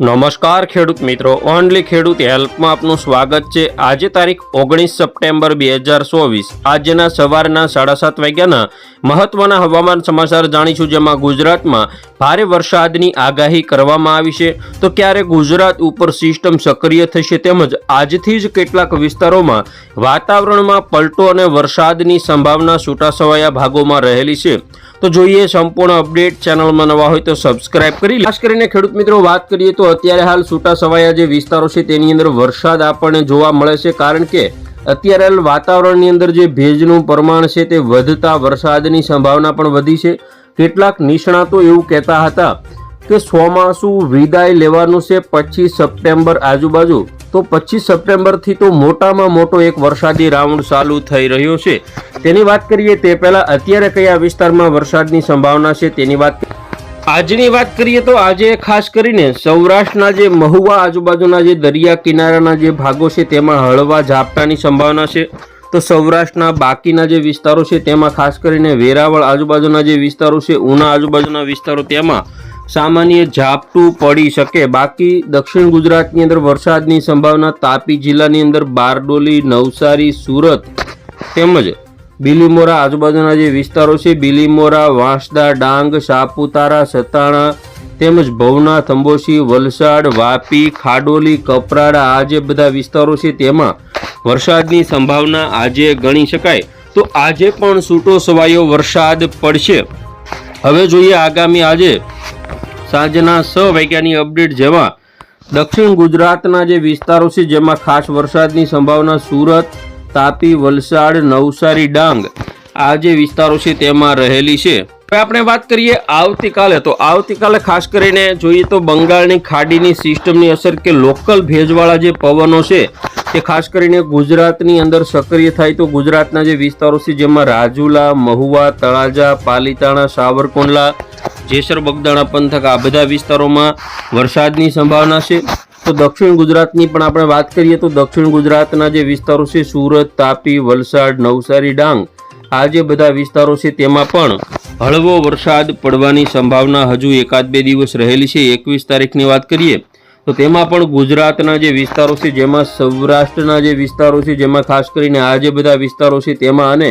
નમસ્કાર ખેડૂત મિત્રો, ઓનલી ખેડૂત હેલ્પમાં આપનું સ્વાગત છે. આજે તારીખ ઓગણીસ સપ્ટેમ્બર બે હજાર ચોવીસ. આજના સવારના સાડા સાત વાગ્યાના મહત્વના હવામાન સમાચાર જાણીશું, જેમાં ગુજરાતમાં ભારે વરસાદની આગાહી કરવામાં આવી છે. તો ક્યારે ગુજરાત ઉપર સિસ્ટમ સક્રિય થશે તેમજ આજથી જ કેટલાક વિસ્તારોમાં વાતાવરણમાં પલટો અને વરસાદની સંભાવના છૂટાછવાયા ભાગોમાં રહેલી છે. તો જોઈએ સંપૂર્ણ અપડેટ. ચેનલમાં નવા હોય તો સબસ્ક્રાઇબ કરી. ખાસ કરીને ખેડૂત મિત્રો, વાત કરીએ તો અત્યારે હાલ છૂટા છવાયા જે વિસ્તારો છે તેની અંદર વરસાદ આપણને જોવા મળે છે કારણ કે અત્યારે હાલ વાતાવરણની અંદર જે ભેજનું પ્રમાણ છે તે વધતા વરસાદની સંભાવના પણ વધી છે. કેટલાક નિષ્ણાતો એવું કહેતા હતા કે ચોમાસું વિદાય લેવાનું છે પચીસ સપ્ટેમ્બર આજુબાજુ. તો પચીસ સપ્ટેમ્બરથી તો મોટામાં મોટો એક વરસાદી રાઉન્ડ ચાલુ થઈ રહ્યો છે. તેની વાત કરીએ તે પહેલાં અત્યારે કયા વિસ્તારમાં વરસાદની સંભાવના છે તેની વાત આજની વાત કરીએ તો આજે ખાસ કરીને સૌરાષ્ટ્રના જે મહુવા આજુબાજુના જે દરિયા કિનારાના જે ભાગો છે, તેમાં હળવા ઝાપટાની સંભાવના છે. તો સૌરાષ્ટ્રના બાકીના જે વિસ્તારો છે, તેમાં ખાસ કરીને વેરાવળ આજુબાજુના જે વિસ્તારો છે, ઉના આજુબાજુના વિસ્તારો, તેમાં સામાન્ય ઝાપટું પડી શકે. બાકી દક્ષિણ ગુજરાતની અંદર વરસાદની સંભાવના, તાપી જિલ્લાની અંદર બારડોલી, નવસારી, સુરત તેમજ બિલીમોરા આજુબાજુના જે વિસ્તારો છે, બિલીમોરા, વાંસદા, ડાંગ, સાપુતારા, સતાણા તેમજ ભવનાથ અંબોશી વલસાડ, વાપી, ખાડોલી, કપરાડા આ જે બધા વિસ્તારો છે, તેમાં વરસાદની સંભાવના આજે ગણી શકાય. તો આજે પણ છૂટો છવાયો વરસાદ પડશે. હવે જોઈએ આગામી આજે. સાંજના છ વાગ્યાની અપડેટ જેમાં દક્ષિણ ગુજરાતના જે વિસ્તારો છે, જેમાં ખાસ વરસાદની સંભાવના સુરત તાપી, વલસાડ, નવસારી, ડાંગ આ જે વિસ્તારો છે તેમાં રહેલી છે. આપણે વાત કરીએ આવતીકાલે. તો આવતીકાલે ખાસ કરીને જોઈએ તો બંગાળની ખાડીની સિસ્ટમની અસર કે લોકલ ભેજવાળા જે પવનો છે તે ખાસ કરીને ગુજરાતની અંદર સક્રિય થાય તો ગુજરાતના જે વિસ્તારો છે જેમાં રાજુલા, મહુવા, તળાજા, પાલીતાણા, સાવરકુંડલા, જેસર, બગદાણા પંથક આ બધા વિસ્તારોમાં વરસાદની સંભાવના છે. તો દક્ષિણ ગુજરાતની પણ આપણે વાત કરીએ તો દક્ષિણ ગુજરાતના જે વિસ્તારો છે, સુરત, તાપી, વલસાડ, નવસારી, ડાંગ, આ જે બધા વિસ્તારો છે, તેમાં પણ હળવો વરસાદ પડવાની સંભાવના હજુ એકાદ બે દિવસ રહેલી છે. એકવીસ તારીખની વાત કરીએ તો તેમાં પણ ગુજરાતના જે વિસ્તારો છે, જેમાં સૌરાષ્ટ્રના જે વિસ્તારો છે, જેમાં ખાસ કરીને આ જે બધા વિસ્તારો છે, તેમાં અને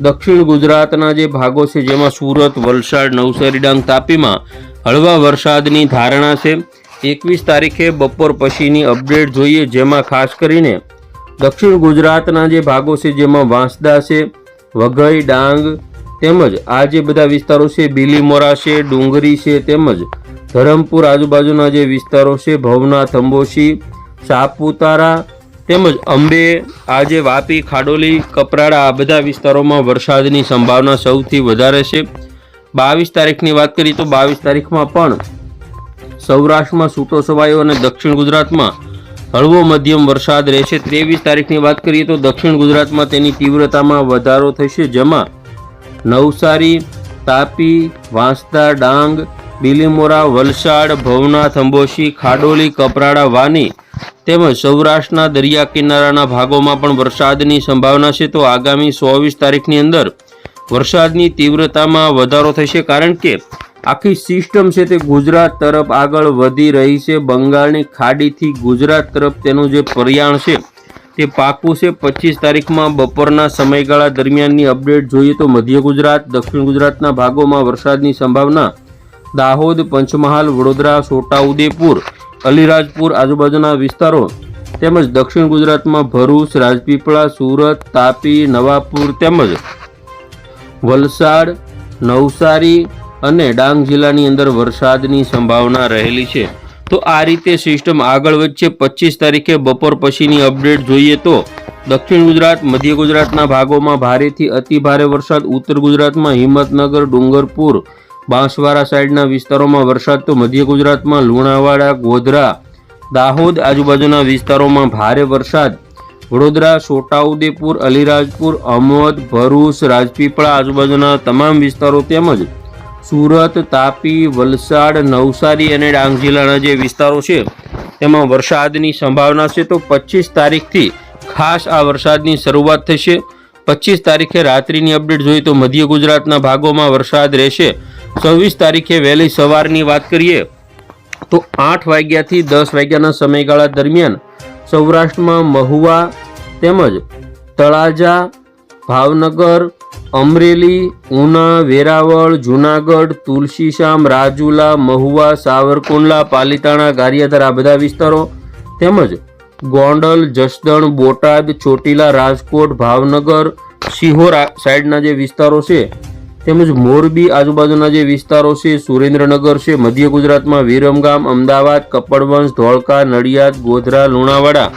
દક્ષિણ ગુજરાતના જે ભાગો છે, જેમાં સુરત, વલસાડ, નવસારી, ડાંગ, તાપીમાં હળવા વરસાદની ધારણા છે. એકવીસ તારીખે બપોર પછીની અપડેટ જોઈએ, જેમાં ખાસ કરીને દક્ષિણ ગુજરાતના જે ભાગો છે, જેમાં વાંસદા છે, વઘઈ, ડાંગ તેમજ આ જે બધા વિસ્તારો છે, બિલીમોરા છે, ડુંગરી છે તેમજ ધરમપુર આજુબાજુના જે વિસ્તારો છે ભવનાથ અંબોશી સાપુતારા તેમજ અંબે આજે વાપી, ખાડોલી, કપરાડા આ બધા વિસ્તારોમાં વરસાદની સંભાવના સૌથી વધારે છે. બાવીસ તારીખની વાત કરીએ તો બાવીસ તારીખમાં પણ સૌરાષ્ટ્રમાં છૂટો છવાયો અને દક્ષિણ ગુજરાતમાં હળવો મધ્યમ વરસાદ રહેશે. ત્રેવીસ તારીખની વાત કરીએ તો દક્ષિણ ગુજરાતમાં તેની તીવ્રતામાં વધારો થશે, જેમાં નવસારી, તાપી, વાંસદા, ડાંગ, બિલીમોરા, વલસાડ ભવનાથ અંબોશી ખાડોલી, કપરાડા, વાની તેમજ સૌરાષ્ટ્રના દરિયા કિનારાના ભાગોમાં પણ વરસાદની સંભાવના છે. તો આગામી ચોવીસ તારીખની અંદર વરસાદની તીવ્રતામાં વધારો થશે, કારણ કે આખી સિસ્ટમ છે તે ગુજરાત તરફ આગળ વધી રહી છે. બંગાળની ખાડીથી ગુજરાત તરફ તેનું જે પ્રયાણ છે તે પાકું છે. પચીસ તારીખમાં બપોરના સમયગાળા દરમિયાનની અપડેટ જોઈએ તો મધ્ય ગુજરાત, દક્ષિણ ગુજરાતના ભાગોમાં વરસાદની સંભાવના. દાહોદ, પંચમહાલ, વડોદરા, છોટાઉદેપુર, અલીરાજપુર આજુબાજુના વિસ્તારો તેમજ દક્ષિણ ગુજરાતમાં ભરૂચ, રાજપીપળા, સુરત, તાપી, નવાપુર તેમજ વલસાડ, નવસારી અને ડાંગ જિલ્લાની અંદર વરસાદની સંભાવના રહેલી છે. તો આ રીતે સિસ્ટમ આગળ વધશે. પચીસ તારીખે બપોર પછીની અપડેટ જોઈએ તો દક્ષિણ ગુજરાત, મધ્ય ગુજરાતના ભાગોમાં ભારેથી અતિ ભારે વરસાદ. ઉત્તર ગુજરાતમાં હિંમતનગર, ડુંગરપુર, બાંસવાડા સાઈડના વિસ્તારોમાં વરસાદ. તો મધ્ય ગુજરાતમાં લુણાવાડા, ગોધરા, દાહોદ આજુબાજુના વિસ્તારોમાં ભારે વરસાદ. વડોદરા, છોટાઉદેપુર, અલીરાજપુર, અમોદ, ભરૂચ, રાજપીપળા આજુબાજુના તમામ વિસ્તારો તેમજ સુરત, તાપી, વલસાડ, નવસારી અને ડાંગ જિલ્લાના જે વિસ્તારો છે, તેમાં વરસાદની સંભાવના છે તો પચીસ તારીખથી ખાસ આ વરસાદની શરૂઆત થશે. પચીસ તારીખે રાત્રિની અપડેટ જોઈએ તો મધ્ય ગુજરાતના ભાગોમાં વરસાદ રહેશે. છવ્વીસ તારીખે વહેલી સવારની વાત કરીએ તો આઠ વાગ્યાથી દસ વાગ્યાના સમયગાળા દરમિયાન સૌરાષ્ટ્રમાં મહુવા તેમજ તળાજા, ભાવનગર અમરેલી, ઉના, વેરાવળ, જુનાગઢ તુલસીશામ રાજુલા, મહુવા, સાવરકુંડલા, પાલીતાણા, ગારિયાધાર આ બધા વિસ્તારો તેમજ ગોંડલ, જસદણ, બોટાદ, ચોટીલા, રાજકોટ, ભાવનગર સિહોર સાઈડના જે વિસ્તારો છે તેમજ મોરબી આજુબાજુના જે વિસ્તારો છે સુરેન્દ્રનગર છે, મધ્ય ગુજરાતમાં વિરમગામ, અમદાવાદ, કપડવંશ, ધોળકા, નડિયાદ, ગોધરા, લુણાવાડા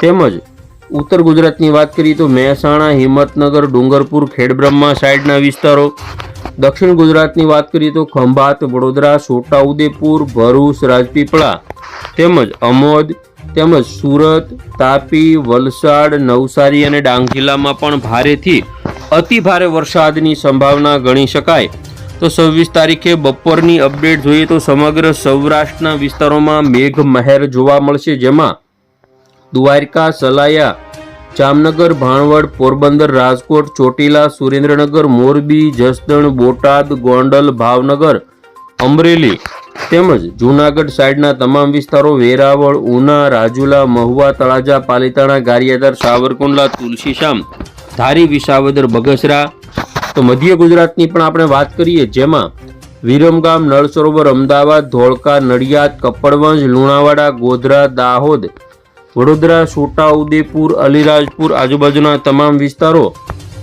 તેમજ ઉત્તર ગુજરાતની વાત કરીએ તો મહેસાણા, હિંમતનગર, ડુંગરપુર, ખેડબ્રહ્મા સાઈડના વિસ્તારો. દક્ષિણ ગુજરાતની વાત કરીએ તો ખંભાત, વડોદરા, છોટાઉદેપુર, ભરૂચ, રાજપીપળા તેમજ અમોદ, તેમજ સુરત, તાપી, વલસાડ, નવસારી અને ડાંગ જિલ્લામાં પણ ભારેથી અતિ ભારે વરસાદની સંભાવના ગણી શકાય. તો છવ્વીસ તારીખે બપોરની અપડેટ જોઈએ તો સમગ્ર સૌરાષ્ટ્રના વિસ્તારોમાં મેઘ મહેર જોવા મળશે, જેમાં દ્વારકા, સલાયા, જામનગર, ભાણવડ, પોરબંદર, રાજકોટ, ચોટીલા, સુરેન્દ્રનગર, મોરબી, જસદણ, બોટાદ, ગોંડલ, ભાવનગર, અમરેલી તેમજ જૂનાગઢ સાઈડના તમામ વિસ્તારો વેરાવળ, ઉના, રાજુલા, મહુવા, તળાજા, પાલીતાણા, ગારિયાધાર, સાવરકુંડલા તુલસીશામ ધારી, વિસાવદર, બગસરા. તો મધ્ય ગુજરાતની પણ આપણે વાત કરીએ જેમાં વિરમગામ નળ સરોવર અમદાવાદ, ધોળકા, નડિયાદ કપડવંજ લુણાવાડા, ગોધરા, દાહોદ વડોદરા છોટાઉદેપુર અલીરાજપુર આજુબાજુના તમામ વિસ્તારો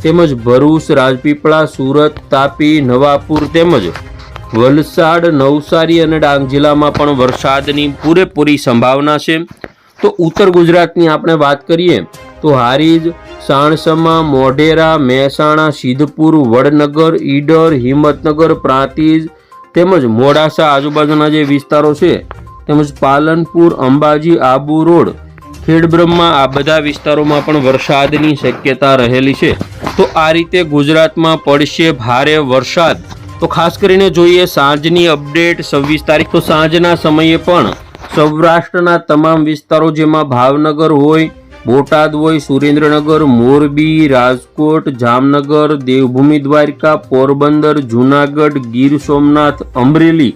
તેમજ ભરૂચ, રાજપીપળા, સુરત, તાપી, નવાપુર તેમજ વલસાડ, નવસારી અને ડાંગ જિલ્લામાં પણ વરસાદની પૂરેપૂરી સંભાવના છે. તો ઉત્તર ગુજરાતની આપણે વાત કરીએ તો હારીજ, સાણસમા, મોઢેરા, મહેસાણા, સિદ્ધપુર, વડનગર, ઈડર, હિંમતનગર, પ્રાંતિજ તેમજ મોડાસા આજુબાજુના જે વિસ્તારો છે તેમજ પાલનપુર, અંબાજી, આબુ રોડ ખેડબ્રહ્મા આ બધા વિસ્તારોમાં પણ વરસાદની શક્યતા રહેલી છે. તો આ રીતે ગુજરાતમાં પડશે ભારે વરસાદ. તો ખાસ કરીને જોઈએ સાંજની અપડેટ છવ્વીસ તારીખ. તો સાંજના સમયે પણ સૌરાષ્ટ્રના તમામ વિસ્તારો જેમાં ભાવનગર હોય, બોટાદ હોય, સુરેન્દ્રનગર, મોરબી, રાજકોટ, જામનગર, દેવભૂમિ દ્વારકા, પોરબંદર, જૂનાગઢ, ગીર સોમનાથ, અમરેલી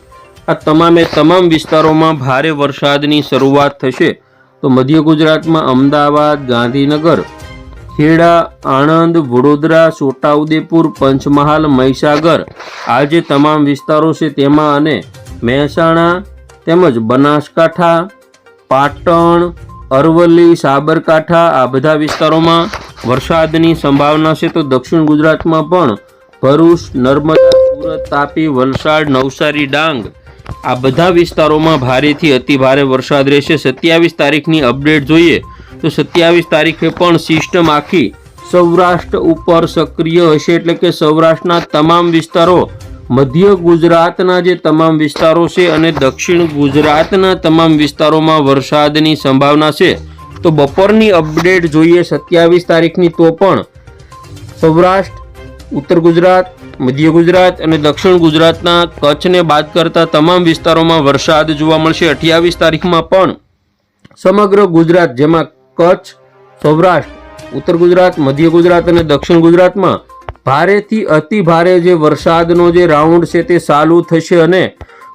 આ તમામે તમામ વિસ્તારોમાં ભારે વરસાદની શરૂઆત થશે. તો મધ્ય ગુજરાતમાં અમદાવાદ, ગાંધીનગર, ખેડા, આણંદ, વડોદરા, છોટાઉદેપુર, પંચમહાલ, મહીસાગર આ જે તમામ વિસ્તારો છે તેમાં અને મહેસાણા તેમજ બનાસકાંઠા, પાટણ, અરવલ્લી, સાબરકાંઠા આ બધા વિસ્તારોમાં વરસાદની સંભાવના છે. તો દક્ષિણ ગુજરાતમાં પણ ભરૂચ, નર્મદા, સુરત, તાપી, વલસાડ, નવસારી, ડાંગ આ બધા વિસ્તારોમાં ભારેથી અતિ ભારે વરસાદ રહેશે. સત્યાવીસ તારીખની અપડેટ જોઈએ તો સત્યાવીસ તારીખે પણ સિસ્ટમ આખી સૌરાષ્ટ્ર ઉપર સક્રિય હશે એટલે કે સૌરાષ્ટ્રના તમામ વિસ્તારો, મધ્ય ગુજરાતના જે તમામ વિસ્તારો છે અને દક્ષિણ ગુજરાતના તમામ વિસ્તારોમાં વરસાદની સંભાવના છે. તો બપોરની અપડેટ જોઈએ સત્યાવીસ તારીખની તો પણ સૌરાષ્ટ્ર ઉત્તર ગુજરાત, મધ્ય ગુજરાત અને દક્ષિણ ગુજરાતના કચ્છને બાદ કરતા તમામ વિસ્તારોમાં વરસાદ જોવા મળશે. અઠ્યાવીસ તારીખમાં પણ સમગ્ર ગુજરાત, જેમાં કચ્છ, સૌરાષ્ટ્ર, ઉત્તર ગુજરાત, મધ્ય ગુજરાત અને દક્ષિણ ગુજરાતમાં ભારેથી અતિ ભારે જે વરસાદનો જે રાઉન્ડ છે તે ચાલુ થશે અને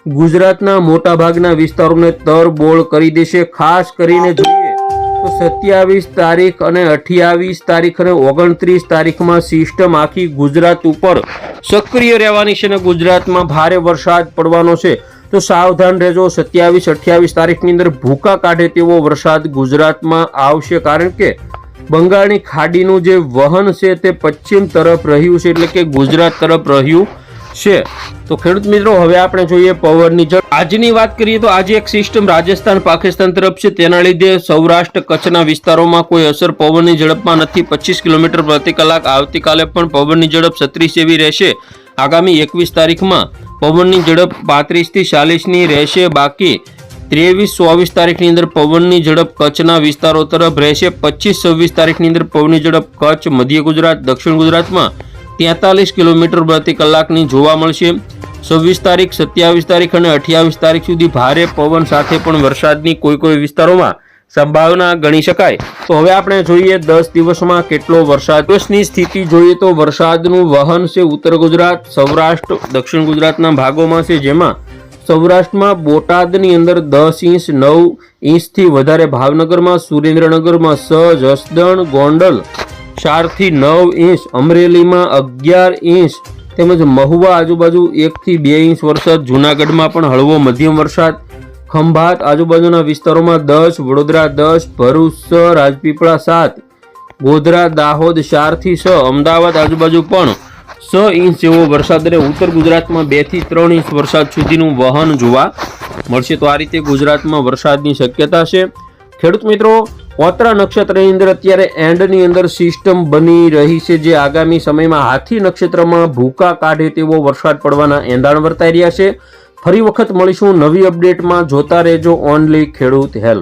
ગુજરાતના મોટાભાગના વિસ્તારોને તરબોળ કરી દેશે. ખાસ કરીને જોઈએ તો સત્યાવીસ તારીખ અને અઠ્યાવીસ તારીખ અને ઓગણત્રીસ તારીખમાં સિસ્ટમ આખી ગુજરાત ઉપર સક્રિય રહેવાની છે અને ગુજરાતમાં ભારે વરસાદ પડવાનો છે. તો સાવધાન રહેજો, સત્યાવીસ, અઠ્યાવીસ તારીખની અંદર ભૂકા કાઢે તેવો વરસાદ ગુજરાતમાં આવશે. કારણ કે બંગાળની ખાડીનું જે વહન છે તે પશ્ચિમ તરફ રહ્યું છે, એટલે કે ગુજરાત તરફ રહ્યું છે. તો ખેડૂત મિત્રો, હવે આપણે જોઈએ પવનની ઝડપ. આજની વાત કરીએ તો આજે એક સિસ્ટમ રાજસ્થાન પાકિસ્તાન તરફ છે. તેના લીધે સૌરાષ્ટ્ર કચ્છના વિસ્તારોમાં કોઈ અસર પવનની ઝડપમાં નથી. પચીસ કિલોમીટર પ્રતિ કલાક આવતીકાલે પણ પવનની ઝડપ છત્રીસ એવી રહેશે. આગામી એકવીસ તારીખમાં પવનની ઝડપ પાંત્રીસથી ચાલીસની રહેશે. બાકી ત્રેવીસ, ચોવીસ તારીખની અંદર પવનની ઝડપ કચ્છના વિસ્તારો તરફ રહેશે. પચીસ, છવ્વીસ તારીખની અંદર પવનની ઝડપ કચ્છ, મધ્ય ગુજરાત, દક્ષિણ ગુજરાતમાં તેતાલીસ કિલોમીટર પ્રતિ કલાકની જોવા મળશે. છવ્વીસ તારીખ, સત્યાવીસ તારીખ અને અઠ્યાવીસ તારીખ સુધી ભારે પવન સાથે પણ વરસાદની કોઈ કોઈ વિસ્તારોમાં સંભાવના ગણી શકાય. તો હવે આપણે જોઈએ દસ દિવસમાં કેટલો વરસાદ. દિવસની સ્થિતિ જોઈએ તો વરસાદનું વહન છે ઉત્તર ગુજરાત, સૌરાષ્ટ્ર, દક્ષિણ ગુજરાતના ભાગોમાં છે, જેમાં સૌરાષ્ટ્રમાં બોટાદની અંદર દસ ઇંચ, નવ ઇંચથી વધારે ભાવનગરમાં, સુરેન્દ્રનગરમાં સ જસદણ ગોંડલ ચારથી નવ ઇંચ, અમરેલીમાં અગિયાર ઇંચ તેમજ મહુવા આજુબાજુ એકથી બે ઇંચ વરસાદ, જૂનાગઢમાં પણ હળવો મધ્યમ વરસાદ, ખંભાત આજુબાજુના વિસ્તારોમાં દસ, વડોદરા દસ, ભરૂચ રાજપીપળા સાત, ગોધરા, દાહોદ ચારથી છ, અમદાવાદ આજુબાજુ પણ છ ઇંચ જેવો વરસાદ અને ઉત્તર ગુજરાતમાં બેથી ત્રણ ઇંચ વરસાદ સુધીનું વહન જોવા મળશે. તો આ રીતે ગુજરાતમાં વરસાદની શક્યતા છે. ખેડૂત મિત્રો પોત્રા નક્ષત્રની અંદર અત્યારે એન્ડની અંદર સિસ્ટમ બની રહી છે. જે આગામી સમયમાં હાથી નક્ષત્રમાં ભૂકા કાઢે તેવો વરસાદ પડવાના એંધાણ વર્તાઈ રહ્યા છે. ફરી વખત મળીશું નવી અપડેટમાં જોતા રહેજો. ઓનલી ખેડૂત હેલ્પ.